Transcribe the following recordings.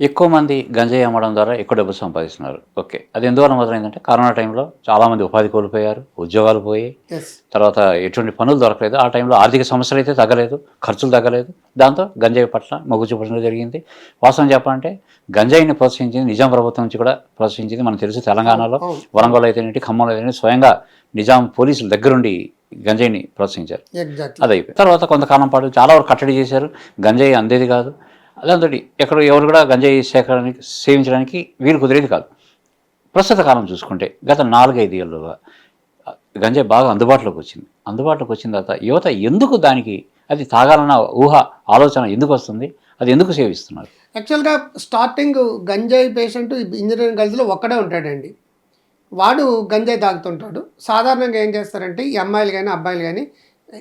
ఎక్కువ మంది గంజాయి అమ్మడం ద్వారా ఎక్కువ డబ్బు సంపాదిస్తున్నారు. ఓకే. అది ఎందువల్ల మొదలైందంటే కరోనా టైంలో చాలామంది ఉపాధి కోల్పోయారు ఉద్యోగాలు పోయి తర్వాత ఎటువంటి పనులు దొరకలేదు. ఆ టైంలో ఆర్థిక సమస్యలు అయితే తగ్గలేదు ఖర్చులు తగ్గలేదు. దాంతో గంజాయి పట్ల మొగ్గు చూపడం జరిగింది. వాస్తవం చెప్పాలంటే గంజాయిని ప్రోత్సహించింది నిజాం ప్రభుత్వం నుంచి కూడా ప్రోత్సహించింది. మనకు తెలుసు తెలంగాణలో. వరంగల్ అయితేనేంటి ఖమ్మంలో అయితేనేటి స్వయంగా నిజాం పోలీసుల దగ్గరుండి గంజాయిని ప్రోత్సహించారు. ఎగ్జాక్ట్లీ అది అయిపోయింది తర్వాత కొంతకాలం పాటు చాలా వరకు కట్టడి చేశారు. గంజాయి అందేది కాదు. దాంతో ఎక్కడ ఎవరు కూడా గంజాయి సేకరణకి సేవించడానికి వీలు కుదిరేది కాదు. ప్రస్తుత కాలం చూసుకుంటే గత నాలుగైదు ఏళ్ళుగా గంజాయి బాగా అందుబాటులోకి వచ్చింది. అందుబాటులోకి వచ్చిన తర్వాత యువత ఎందుకు దానికి అది తాగాలన్న ఊహ ఆలోచన ఎందుకు వస్తుంది? అది ఎందుకు సేవిస్తున్నారు? యాక్చువల్గా స్టార్టింగ్ గంజాయి పేషెంట్ ఇంజనీరింగ్ కాలేజీలో ఒక్కడే ఉంటాడండి. వాడు గంజాయి తాగుతుంటాడు. సాధారణంగా ఏం చేస్తారంటే ఈ అమ్మాయిలు కానీ అబ్బాయిలు కానీ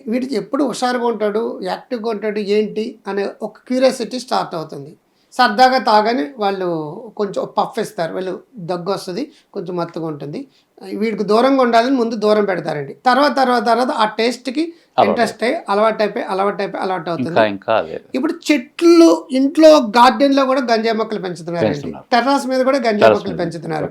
వీటికి ఎప్పుడు హుషారుగా ఉంటాడు యాక్టివ్గా ఉంటాడు ఏంటి అనే ఒక క్యూరియాసిటీ స్టార్ట్ అవుతుంది. సరదాగా తాగని వాళ్ళు కొంచెం పఫ్ ఇస్తారు వాళ్ళు దగ్గు వస్తుంది కొంచెం మత్తుగా ఉంటుంది. వీడికి దూరంగా ఉండాలని ముందు దూరం పెడతారండి. తర్వాత తర్వాత తర్వాత ఆ టేస్ట్కి ఇంట్రెస్ట్ అయ్యి అలవాటు అయిపోయి అలవాటు అయిపోయి అలవాటు అవుతుంది ఇప్పుడు చెట్లు ఇంట్లో గార్డెన్లో కూడా గంజాయి మొక్కలు పెంచుతున్నారండి. పెంచుతున్నారు. టెర్రాస్ మీద కూడా గంజాయి మొక్కలు. పెంచుతున్నారు.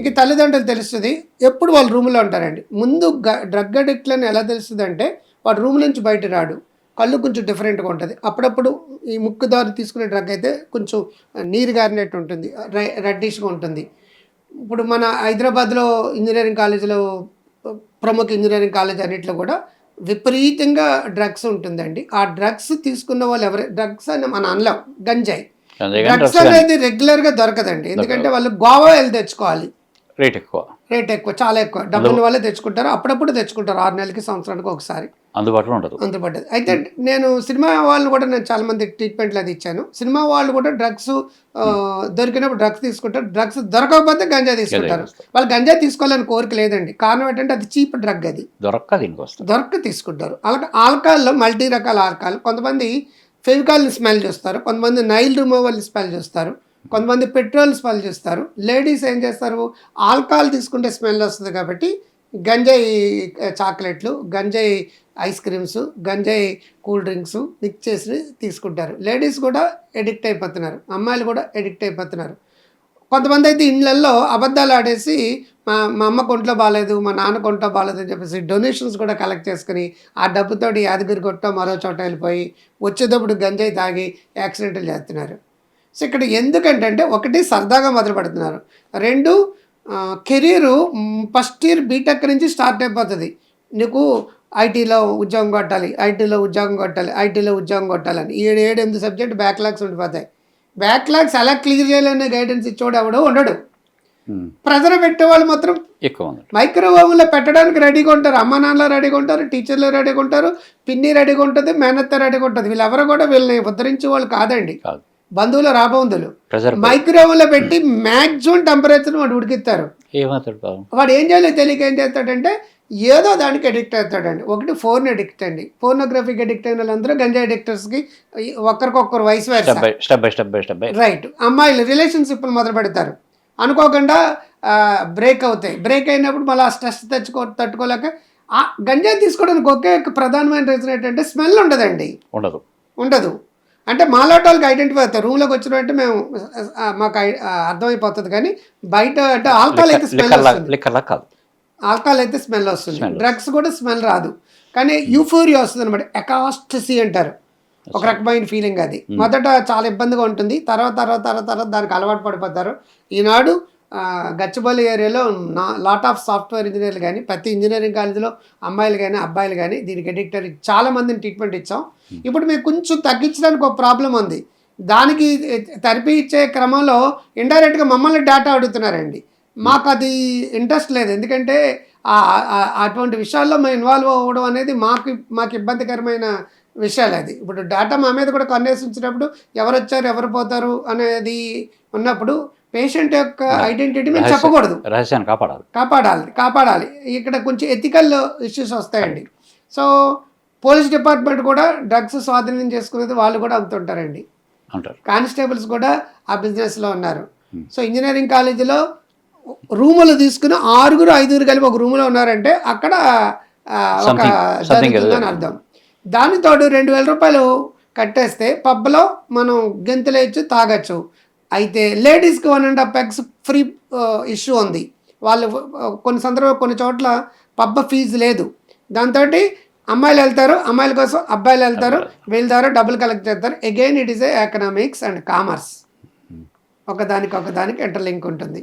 ఇంక తల్లిదండ్రులు తెలుస్తుంది ఎప్పుడు వాళ్ళు రూమ్లో ఉంటారండి. ముందు డ్రగ్ అడిక్ట్లని ఎలా తెలుస్తుంది అంటే వాడు రూమ్ నుంచి బయట రాడు. కళ్ళు కొంచెం డిఫరెంట్గా ఉంటుంది. అప్పుడప్పుడు ఈ ముక్కు దారి తీసుకునే డ్రగ్ అయితే కొంచెం నీరు గారినట్టు ఉంటుంది. రెడ్డిష్గా ఉంటుంది. ఇప్పుడు మన హైదరాబాద్లో ఇంజనీరింగ్ కాలేజీలో ప్రముఖ ఇంజనీరింగ్ కాలేజ్ అన్నిట్లో కూడా విపరీతంగా డ్రగ్స్ ఉంటుందండి. ఆ డ్రగ్స్ తీసుకున్న వాళ్ళు ఎవరు డ్రగ్స్ అని మన అనలేం. గంజాయి. డ్రగ్స్ అనేది రెగ్యులర్గా దొరకదండి. ఎందుకంటే వాళ్ళు గోవా వెళ్ళి తెచ్చుకోవాలి. రేట్ ఎక్కువ. రేట్ ఎక్కువ చాలా ఎక్కువ. డబ్బుల వల్లే తెచ్చుకుంటారు అప్పుడప్పుడు తెచ్చుకుంటారు ఆరు నెలలకి సంవత్సరానికి ఒకసారి. అందుబాటులో ఉండదు. అందుపడ్డది అయితే నేను సినిమా వాళ్ళు కూడా నేను చాలా మంది ట్రీట్మెంట్లు అది ఇచ్చాను. సినిమా వాళ్ళు కూడా డ్రగ్స్ దొరికినప్పుడు డ్రగ్స్ తీసుకుంటారు. డ్రగ్స్ దొరకకపోతే గంజా తీసుకుంటారు. వాళ్ళు గంజా తీసుకోవాలని కోరిక లేదండి. కారణం ఏంటంటే అది చీప్ డ్రగ్ అది. దొరక్క దీనికి వస్తుంది. దొరక తీసుకుంటారు. అలాగే ఆల్కహాల్లో మల్టీ రకాల ఆల్కహాల్. కొంతమంది ఫెవికాల్ని స్మెల్ చూస్తారు. కొంతమంది నైల్ రిమూవల్ని స్మెల్ చూస్తారు. కొంతమంది పెట్రోల్ స్మెల్ చూస్తారు. లేడీస్ ఏం చేస్తారు? ఆల్కహాల్ తీసుకుంటే స్మెల్ వస్తుంది కాబట్టి గంజాయి చాక్లెట్లు గంజాయి ఐస్ క్రీమ్స్ గంజాయి కూల్ డ్రింక్స్ మిక్స్ చేసి తీసుకుంటారు. లేడీస్ కూడా ఎడిక్ట్ అయిపోతున్నారు. అమ్మాయిలు కూడా ఎడిక్ట్ అయిపోతున్నారు. కొంతమంది అయితే ఇళ్ళల్లో అబద్ధాలు ఆడేసి మా మా అమ్మ కొంట్లో బాగాలేదు మా నాన్న కొంట్లో బాగాలేదు అని చెప్పేసి డొనేషన్స్ కూడా కలెక్ట్ చేసుకుని ఆ డబ్బుతోటి యాదగిరి కొట్టో మరో చోట వెళ్ళిపోయి వచ్చేటప్పుడు గంజాయి తాగి యాక్సిడెంట్లు చేస్తున్నారు. సో ఇక్కడ ఎందుకంటే ఒకటి సరదాగా మొదలు పెడుతున్నారు రెండు కెరీరు ఫస్ట్ ఇయర్ బీటెక్ నుంచి స్టార్ట్ అయిపోతుంది. నీకు ఐటీలో ఉద్యోగం కొట్టాలి ఐటీలో ఉద్యోగం కొట్టాలి ఐటీలో ఉద్యోగం కొట్టాలని. ఏడు ఏడు ఎనిమిది సబ్జెక్ట్ బ్యాక్లాగ్స్ ఉండిపోతాయి. బ్యాక్లాగ్స్ ఎలా క్లియర్ చేయాలనే గైడెన్స్ ఇచ్చేవాడు ఎవడో ఉండడు. ఉమ్. ప్రజలు పెట్టేవాళ్ళు మాత్రం ఎక్కువ మైక్రోవేవ్లో పెట్టడానికి రెడీగా ఉంటారు. అమ్మ నాన్నలు రెడీగా ఉంటారు టీచర్లు రెడీగా ఉంటారు పిన్ని రెడీగా ఉంటుంది మేనత్త రెడీగా ఉంటుంది. వీళ్ళెవరు కూడా వీళ్ళని ఉద్ధరించే వాళ్ళు కాదండి. కాదు. బంధువులు ప్రెజర్ మైక్రోవేవ్లో పెట్టి మ్యాక్సిమం టెంపరేచర్ వాడు ఉడికిస్తారు. వాడు ఏం చేయాలో తెలియక ఏం చేస్తాడంటే ఏదో దానికి అడిక్ట్ అవుతాడండి. ఒకటి ఫోన్ అడిక్ట్ అండి. ఫోర్నోగ్రఫీకి అడిక్ట్ అయిన వాళ్ళందరూ గంజా అడిక్టర్స్కి ఒకరికొకరు వయసు రైట్ అమ్మాయిలు రిలేషన్షిప్లు మొదలు పెడతారు. అనుకోకుండా బ్రేక్ అవుతాయి. బ్రేక్ అయినప్పుడు మళ్ళీ ఆ స్ట్రెస్ తెచ్చుకో తట్టుకోలేక ఆ గంజా తీసుకోవడానికి ఒక ప్రధానమైన రీజన్ ఏంటంటే స్మెల్ ఉండదండి. ఉండదు. ఉండదు. అంటే మాలాట వాళ్ళకి ఐడెంటిఫై అవుతారు. రూమ్లోకి వచ్చినట్టు మేము మాకు అర్థమైపోతుంది కానీ బయట అంటే ఆల్కహాల్ అయితే స్మెల్ వస్తుంది. ఆల్కహాల్ అయితే స్మెల్ వస్తుంది. డ్రగ్స్ కూడా స్మెల్ రాదు. కానీ యూఫోరియా వస్తుంది అనమాట ఎకాస్టసీ అంటారు. ఒక రకమైన ఫీలింగ్ అది. మొదట చాలా ఇబ్బందిగా ఉంటుంది. తర్వాత తర్వాత తర్వాత తర్వాత దానికి అలవాటు పడిపోతారు. ఈనాడు గచ్చిబౌలి ఏరియాలో నా లాట్ ఆఫ్ సాఫ్ట్వేర్ ఇంజనీర్లు కానీ ప్రతి ఇంజనీరింగ్ కాలేజీలో అమ్మాయిలు కానీ అబ్బాయిలు కానీ దీనికి అడిక్ట్ అయ్యి చాలా మందిని ట్రీట్మెంట్ ఇచ్చాం. ఇప్పుడు మీకు కొంచెం తగ్గించడానికి ఒక ప్రాబ్లం ఉంది. దానికి థెరపీ ఇచ్చే క్రమంలో ఇండైరెక్ట్గా మమ్మల్ని డేటా అడుగుతున్నారండి. మాకు అది ఇంట్రెస్ట్ లేదు. ఎందుకంటే అటువంటి విషయాల్లో మేము ఇన్వాల్వ్ అవ్వడం అనేది మాకు మాకు ఇబ్బందికరమైన విషయాలు అది. ఇప్పుడు డేటా మా మీద కూడా కన్నేసించినప్పుడు ఎవరు వచ్చారు ఎవరు పోతారు అనేది ఉన్నప్పుడు పేషెంట్ యొక్క ఐడెంటిటీ మేము చెప్పకూడదు. రహస్యాన్ని కాపాడాలి. కాపాడాలి కాపాడాలి. ఇక్కడ కొంచెం ఎథికల్ ఇష్యూస్ వస్తాయండి. సో పోలీస్ డిపార్ట్మెంట్ కూడా డ్రగ్స్ స్వాధీనం చేసుకునేది వాళ్ళు కూడా అమ్ముతుంటారండి కానిస్టేబుల్స్ కూడా ఆ బిజినెస్లో ఉన్నారు. సో ఇంజనీరింగ్ కాలేజీలో రూములు తీసుకుని ఆరుగురు ఐదుగురు కలిపి ఒక రూములో ఉన్నారంటే అక్కడ ఒక జరుగుతుందని అర్థం. దానితోడు రెండు వేల రూపాయలు కట్టేస్తే పబ్లో మనం గెంతులేయచ్చు తాగొచ్చు. అయితే లేడీస్కి వన్ అండ్ హాఫ్ ఎక్స్ ఫ్రీ ఇష్యూ ఉంది. వాళ్ళు కొన్ని సందర్భాలు కొన్ని చోట్ల పబ్బ ఫీజు లేదు. దాంతో అమ్మాయిలు వెళ్తారు అమ్మాయిల కోసం అబ్బాయిలు వెళ్తారు వీళ్ళ ద్వారా డబ్బులు కలెక్ట్ చేస్తారు. Again it is a economics and commerce ఒకదానికి ఒకదానికి ఇంటర్లింక్ ఉంటుంది.